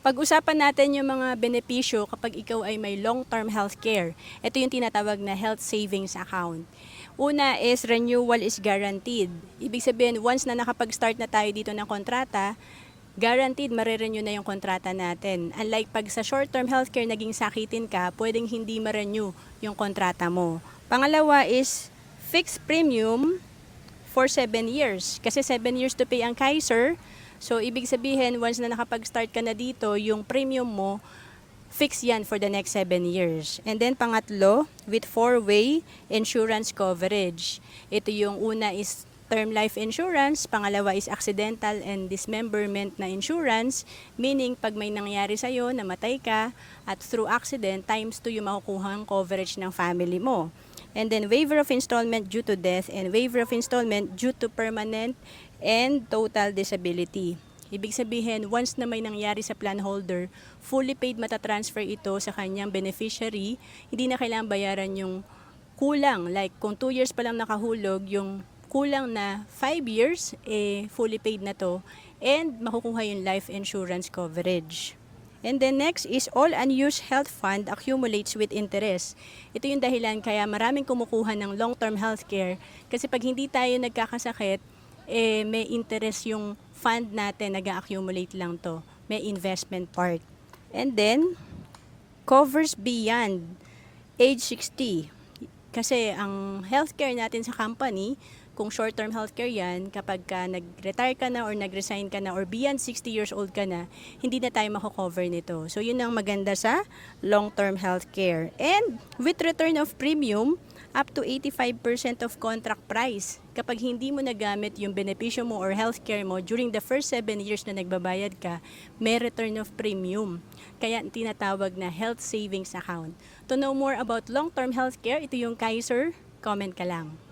Pag-usapan natin yung mga benepisyo kapag ikaw ay may long-term health care. Ito yung tinatawag na health savings account. Una is renewal is guaranteed. Ibig sabihin, once na nakapag-start na tayo dito ng kontrata, guaranteed marirenew na yung kontrata natin. Unlike pag sa short-term healthcare naging sakitin ka, pwedeng hindi ma-renew yung kontrata mo. Pangalawa is fixed premium for 7 years. Kasi 7 years to pay ang Kaiser. So, ibig sabihin, once na nakapag-start ka na dito, yung premium mo, fix yan for the next 7 years. And then, pangatlo, with four-way insurance coverage. Ito yung una is term life insurance, pangalawa is accidental and dismemberment na insurance, meaning pag may nangyari sa'yo, namatay ka, at through accident, times 2 yung makukuhang coverage ng family mo. And then waiver of installment due to death and waiver of installment due to permanent and total disability. Ibig sabihin, once na may nangyari sa plan holder, fully paid matatransfer ito sa kanyang beneficiary, hindi na kailangan bayaran yung kulang. Like kung 2 years pa lang nakahulog, yung kulang na 5 years, eh, fully paid na to. And makukuha yung life insurance coverage. And then next is all unused health fund accumulates with interest. Ito yung dahilan kaya maraming kumukuha ng long-term health care kasi pag hindi tayo nagkakasakit, eh, may interest yung fund natin, nag-accumulate lang to. May investment part. And then, covers beyond age 60. Kasi ang healthcare natin sa company, kung short-term healthcare yan, kapag ka nag-retire ka na or nag-resign ka na or beyond 60 years old ka na, hindi na tayo mako-cover nito. So yun ang maganda sa long-term healthcare. And with return of premium, up to 85% of contract price. Kapag hindi mo nagamit yung benepisyo mo or healthcare mo during the first 7 years na nagbabayad ka, may return of premium. Kaya tinatawag na health savings account. To know more about long-term healthcare, ito yung Kaiser, comment ka lang.